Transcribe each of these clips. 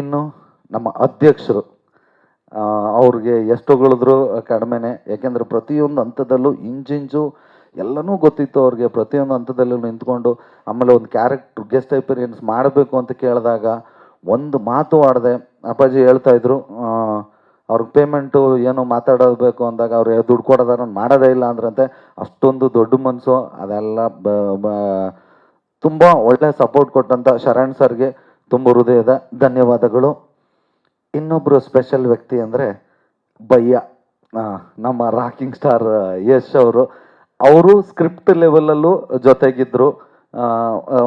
ಇನ್ನು ನಮ್ಮ ಅಧ್ಯಕ್ಷರು ಅವ್ರಿಗೆ ಎಷ್ಟು ಗಳಿದ್ರು ಕಡಿಮೆನೆ. ಯಾಕೆಂದ್ರೆ ಪ್ರತಿಯೊಂದು ಹಂತದಲ್ಲೂ ಇಂಜಿಂಜು ಎಲ್ಲನೂ ಗೊತ್ತಿತ್ತು ಅವ್ರಿಗೆ. ಪ್ರತಿಯೊಂದು ಹಂತದಲ್ಲೂ ನಿಂತ್ಕೊಂಡು ಆಮೇಲೆ ಒಂದು ಕ್ಯಾರೆಕ್ಟರ್ ಗೆಸ್ಟ್ ಎಪಿರಿಯನ್ಸ್ ಮಾಡಬೇಕು ಅಂತ ಕೇಳಿದಾಗ ಒಂದು ಮಾತು ಆಡದೆ. ಅಪ್ಪಾಜಿ ಹೇಳ್ತಾ ಇದ್ರು ಅವ್ರಿಗೆ ಪೇಮೆಂಟು ಏನೋ ಮಾತಾಡಬೇಕು ಅಂದಾಗ ಅವ್ರು ದುಡ್ಡು ಕೊಡೋದಾರ ಮಾಡೋದೇ ಇಲ್ಲ ಅಂದ್ರಂತೆ. ಅಷ್ಟೊಂದು ದೊಡ್ಡ ಮನಸ್ಸು ಅದೆಲ್ಲ ತುಂಬ ಒಳ್ಳೆ ಸಪೋರ್ಟ್ ಕೊಟ್ಟಂತ ಶರಣ್ ಸರ್ಗೆ. ತುಂಬ ಹೃದಯದ ಧನ್ಯವಾದಗಳು. ಇನ್ನೊಬ್ಬರು ಸ್ಪೆಷಲ್ ವ್ಯಕ್ತಿ ಅಂದರೆ ಬಯ್ಯ ನಮ್ಮ ರಾಕಿಂಗ್ ಸ್ಟಾರ್ ಯಶ್ ಅವರು. ಅವರು ಸ್ಕ್ರಿಪ್ಟ್ ಲೆವೆಲಲ್ಲೂ ಜೊತೆಗಿದ್ರು. ಆ,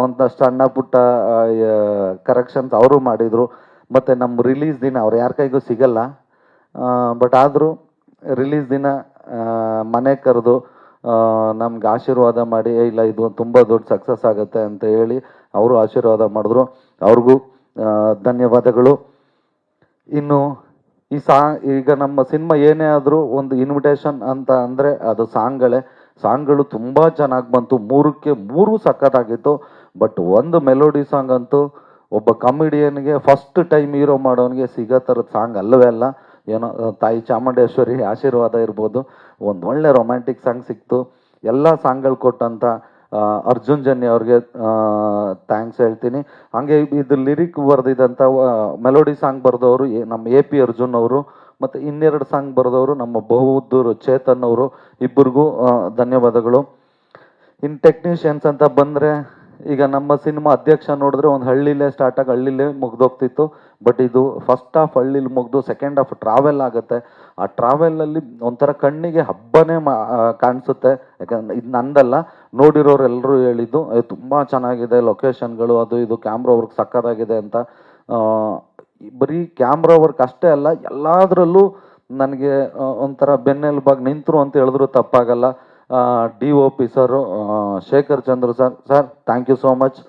ಒಂದಷ್ಟು ಸಣ್ಣ ಪುಟ್ಟ ಕರೆಕ್ಷನ್ಸ್ ಅವರು ಮಾಡಿದ್ರು. ಮತ್ತು ನಮ್ಮ ರಿಲೀಸ್ ದಿನ ಅವ್ರು ಯಾರ ಕೈಗೂ ಸಿಗಲ್ಲ. ಬಟ್ ಆದರೂ ರಿಲೀಸ್ ದಿನ ಮನೆ ಕರೆದು ನಮ್ಗೆ ಆಶೀರ್ವಾದ ಮಾಡಿ ಇಲ್ಲ ಇದು ತುಂಬ ದೊಡ್ಡ ಸಕ್ಸಸ್ ಆಗುತ್ತೆ ಅಂತ ಹೇಳಿ ಅವರು ಆಶೀರ್ವಾದ ಮಾಡಿದ್ರು. ಅವ್ರಿಗೂ ಧನ್ಯವಾದಗಳು. ಇನ್ನು ಈ ಸಾಂಗ್ ಈಗ ನಮ್ಮ ಸಿನಿಮಾ ಏನೇ ಆದರೂ ಒಂದು ಇನ್ವಿಟೇಷನ್ ಅಂತ ಅಂದರೆ ಅದು ಸಾಂಗ್ಗಳೇ ಸಾಂಗ್ಗಳು ತುಂಬ ಚೆನ್ನಾಗಿ ಬಂತು. ಮೂರಕ್ಕೆ ಮೂರು ಸಖತ್ತಾಗಿತ್ತು. ಬಟ್ ಒಂದು ಮೆಲೋಡಿ ಸಾಂಗ್ ಅಂತೂ ಒಬ್ಬ ಕಾಮಿಡಿಯನ್ಗೆ ಫಸ್ಟ್ ಟೈಮ್ ಹೀರೋ ಮಾಡೋನಿಗೆ ಸಿಗೋ ಥರದ ಸಾಂಗ್ ಅಲ್ಲವೇ ಅಲ್ಲ. ಏನೋ ತಾಯಿ ಚಾಮುಂಡೇಶ್ವರಿ ಆಶೀರ್ವಾದ ಇರ್ಬೋದು. ಒಂದು ಒಳ್ಳೆ ರೊಮ್ಯಾಂಟಿಕ್ ಸಾಂಗ್ ಸಿಕ್ತು. ಎಲ್ಲ ಸಾಂಗ್ಗಳು ಕೊಟ್ಟಂತ ಆ, ಅರ್ಜುನ್ ಜನ್ಯ ಅವ್ರಿಗೆ ಥ್ಯಾಂಕ್ಸ್ ಹೇಳ್ತೀನಿ. ಹಾಗೆ ಇದು ಲಿರಿಕ್ ಬರೆದಿದ್ದಂಥ ಮೆಲೋಡಿ ಸಾಂಗ್ ಬರೆದವರು ನಮ್ಮ ಎ ಪಿ ಅರ್ಜುನ್ ಅವರು, ಮತ್ತು ಇನ್ನೆರಡು ಸಾಂಗ್ ಬರೆದವರು ನಮ್ಮ ಬಹುದ್ದೂರು ಚೇತನ್ ಅವರು. ಇಬ್ಬರಿಗೂ ಧನ್ಯವಾದಗಳು. ಇನ್ನು ಟೆಕ್ನಿಷಿಯನ್ಸ್ ಅಂತ ಬಂದರೆ ಈಗ ನಮ್ಮ ಸಿನಿಮಾ ಅಧ್ಯಕ್ಷ ನೋಡಿದ್ರೆ ಒಂದು ಹಳ್ಳಿಲೇ ಸ್ಟಾರ್ಟ್ ಆಗಿ ಹಳ್ಳಿಲೇ ಮುಗ್ದೋಗ್ತಿತ್ತು. ಬಟ್ ಇದು ಫಸ್ಟ್ ಹಾಫ್ ಹಳ್ಳಿಲಿ ಮುಗ್ದು ಸೆಕೆಂಡ್ ಹಾಫ್ ಟ್ರಾವೆಲ್ ಆಗುತ್ತೆ. ಆ ಟ್ರಾವೆಲಲ್ಲಿ ಒಂಥರ ಕಣ್ಣಿಗೆ ಹಬ್ಬನೇ ಮಾ ಕಾಣಿಸುತ್ತೆ. ಯಾಕಂದ್ರೆ ಇದು ನಂದಲ್ಲ ನೋಡಿರೋರೆಲ್ಲರೂ ಹೇಳಿದ್ದು ತುಂಬ ಚೆನ್ನಾಗಿದೆ ಲೊಕೇಶನ್ಗಳು ಅದು ಇದು ಕ್ಯಾಮ್ರಾ ವರ್ಕ್ ಸಕ್ಕತ್ತಾಗಿದೆ ಅಂತ. ಬರೀ ಕ್ಯಾಮ್ರಾ ವರ್ಕ್ ಅಷ್ಟೇ ಅಲ್ಲ, ಎಲ್ಲದರಲ್ಲೂ ನನಗೆ ಒಂಥರ ಬೆನ್ನೆಲುಬಾಗಿ ನಿಂತರು ಅಂತ ಹೇಳಿದ್ರು ತಪ್ಪಾಗಲ್ಲ. D O P sir Shekhar Chandra sir sir thank you so much